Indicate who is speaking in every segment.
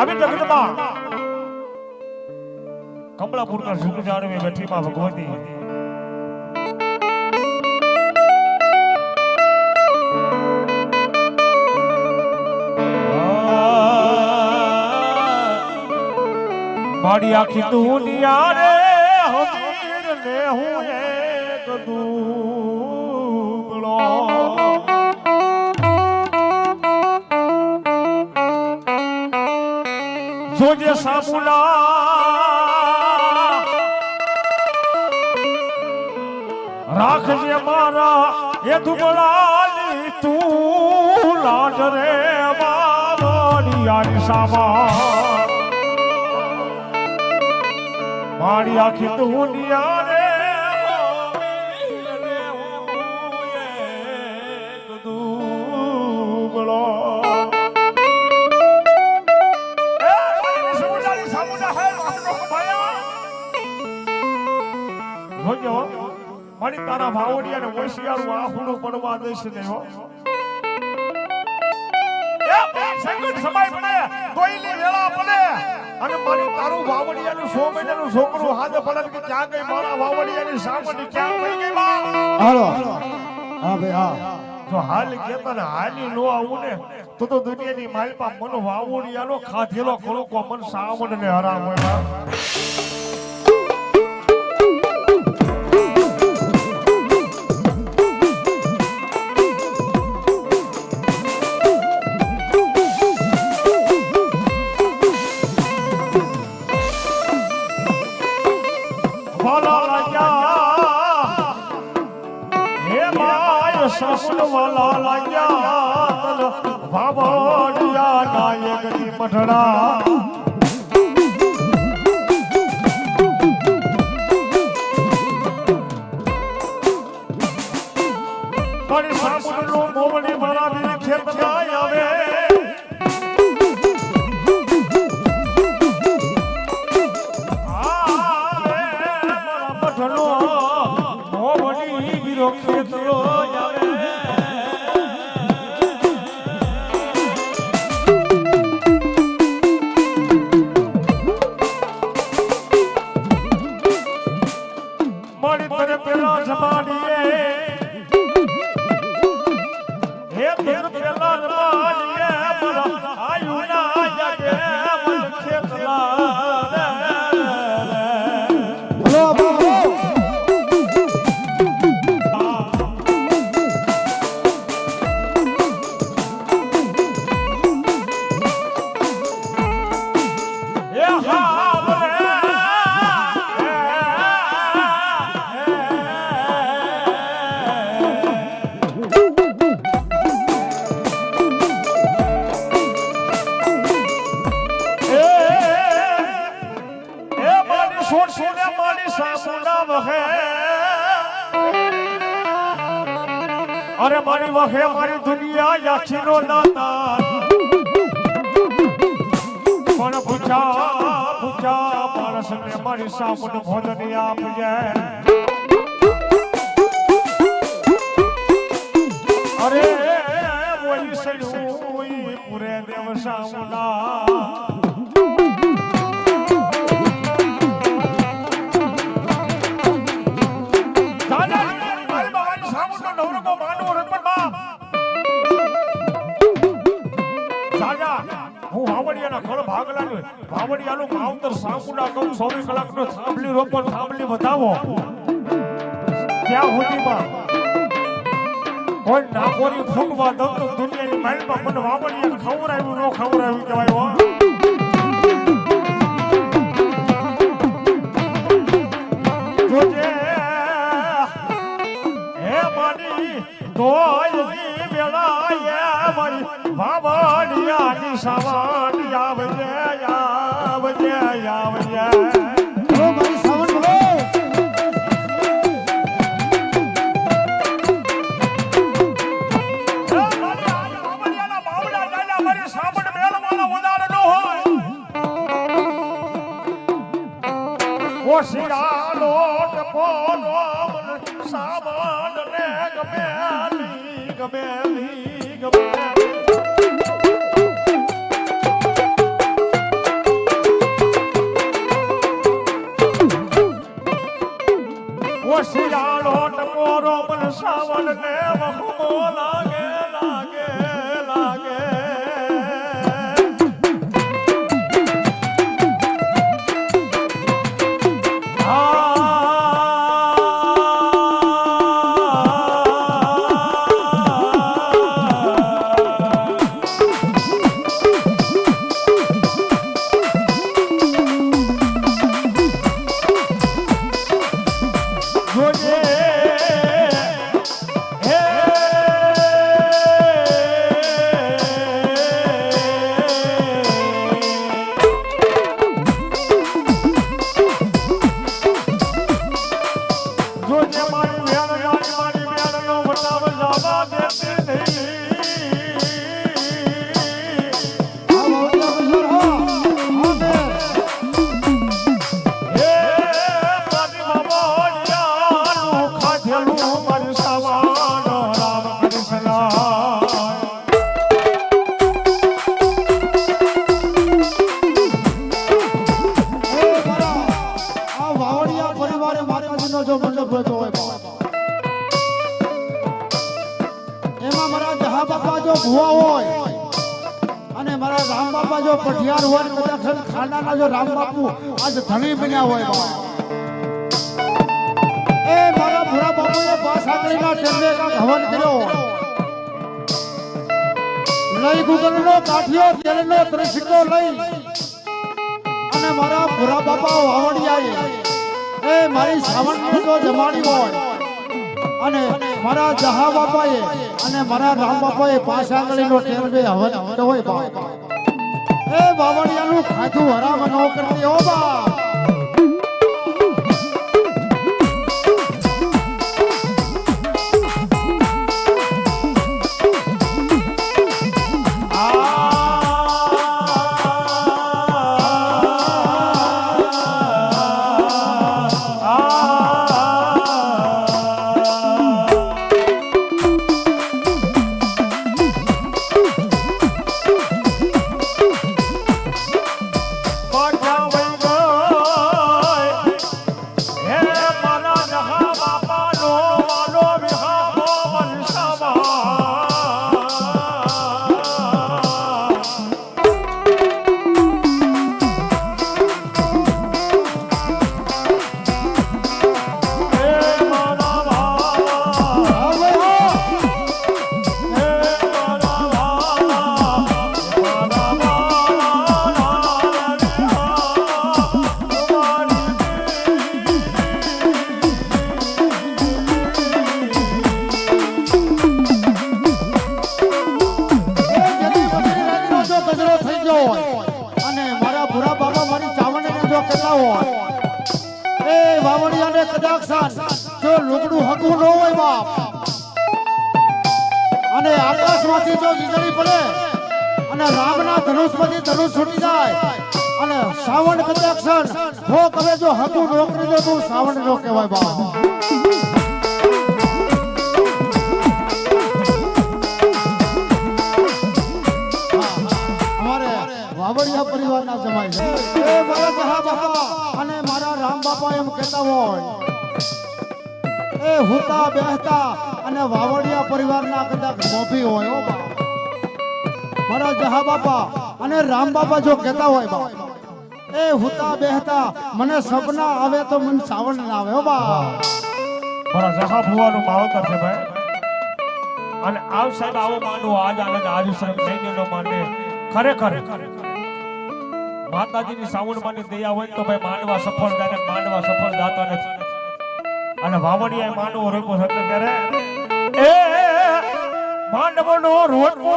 Speaker 1: આવી જગતમાં કમળાપુરના સુખ જાળવે બેઠીમાં ભગવતી. મારી આખી દુનિયા રે હમીર ને હું એક દુબળો જોજે સાબુલા રાખજે મારા એ દુબળાની તું લાજ રે મારી યારી સામા. મારી આખી દુનિયા રે રે જોજો મારી તારા ભાવડિયા ને ઓશિયાળું આહુડું પડવા દેશ ને હો. સંકટ સમય પડે કોઈલી વેળા પડે. અને મારી તારું વાવડિયાનું સો મહિનાનું છોકરું હાથ પડે કે ક્યાં ગઈ મારા વાવડિયાની સામડી ક્યાં ગઈ ગઈ
Speaker 2: હાલો. હા ભાઈ હા.
Speaker 1: જો હાલ કેતા ને હાલી નો આવું ને તો તો દુનિયાની માલપા મન વાવડિયાનો ખાધેલો ખોળકો મન સાવણ ને હરામ હોય મઢડા મારી સાબુનનું મોવડી અરે મારી વહે મારી દુનિયા યાખીનો દાતા. પણ પૂછા પૂછા માણસને મારી સામુન ભોજન આપજે. અરે બોલી સડું પૂરે દેવ સામુના. વાવડિયાનું માવતર સામુના કહું ચોવીસ કલાકનો થાંભલી રોપો થાંભલી વધાવો. ત્યાં સુધીમાં કોઈ નાગોરી ફૂંકવા દઉં તો દુનિયાની માઇલમાં મને વાવડિયા ખવડાવ્યું, ન ખવડાવ્યું કહેવાય હો. જોજે સાંભળ મેળ મારો ઉદાડનો હોય. ઓ શિયાળો
Speaker 2: ટપો રોમ સામાન રે
Speaker 1: ગમે ગમે ગમે શિયાળો પણ સાવન ને વખમો લાગે લાગે. એમાં મારા જહા બાપા જો ભુવા હોય અને મારા રામ
Speaker 2: બાપા જો પઢિયાર હોય કદાચ ખાનાના જો રામ બાપુ આજ ધણી બન્યા હોય એ મારા ભૂરા બાપુએ બાસાકડીના ટેમ્બે કાંક કર્યો. લઈ ગુગલનો કાઠિયો તેલનો ત્રિશિકો લઈ અને મારા ભૂરા બાપા વાવડિયાએ, એ મારી સાવણ તો જમાડી હોય. અને મારા જહા બાપાએ અને મારા રામ બાપાએ પાંચ ટેર બે હવન હોય બાપ. એ બાવળિયાનું ખાધું હરામ ન કરતી હો બા જો વીજળી પડે. અને રામના ધનુષમાંથી ધનુષ છૂટી જાય. અને શ્રાવણ કદાક્ષર હો કવે જો હતું નોકરી જો તું શ્રાવણ નો કહેવાય બા વાવડિયા પરિવારના મારા બાપા રામ બાપા એમ કહેતા હોય. એ હુતા, બેહતા અને વાવડિયા પરિવારના કદાચ મોભી હોય, હો બા. મારા જહા બાપા. અને રામ બાપા જો કહેતા હોય બા, એ હુતા બેહતા, મને સપના આવે તો મને સાવણ આવે, હો બા.
Speaker 1: મારા જહા ભુવાનું માવતર છે ભાઈ. અને આવ સાહેબ, આવો માનું, આજ આનંદ આજ સાહેબ સૈન્યનો માને. ખરેખર, માતાજીની સાવણમાંની દયા હોય તો ભાઈ માનવા સફળ થાય ને માનવા સફળ દાતા નથી. અને વાવડિયા માનવો રોકો એટલે ત્યારે એ, માનવનો રોકો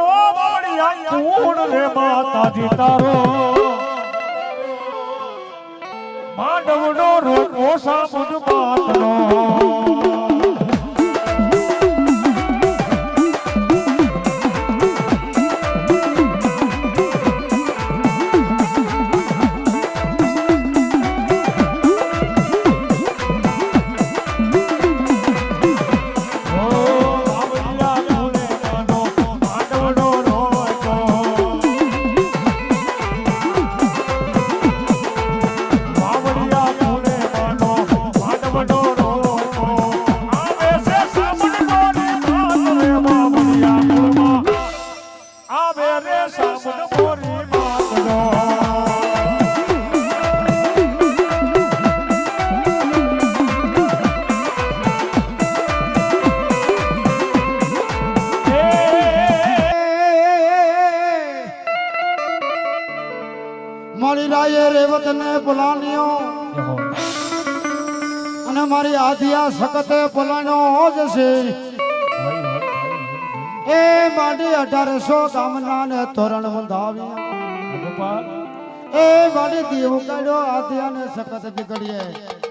Speaker 1: કુણ રે માતાજી તારો. માંડવનો રોટવો સાબુદ માતનો
Speaker 2: આધિયા સખતે પોલાણ્યો જશે એ માડી અઢારસો ગામના ને તોરણ બંધાવ્યા એ માડી દેવ કાઢ્યો આધિયા ને સખત બીગડીએ.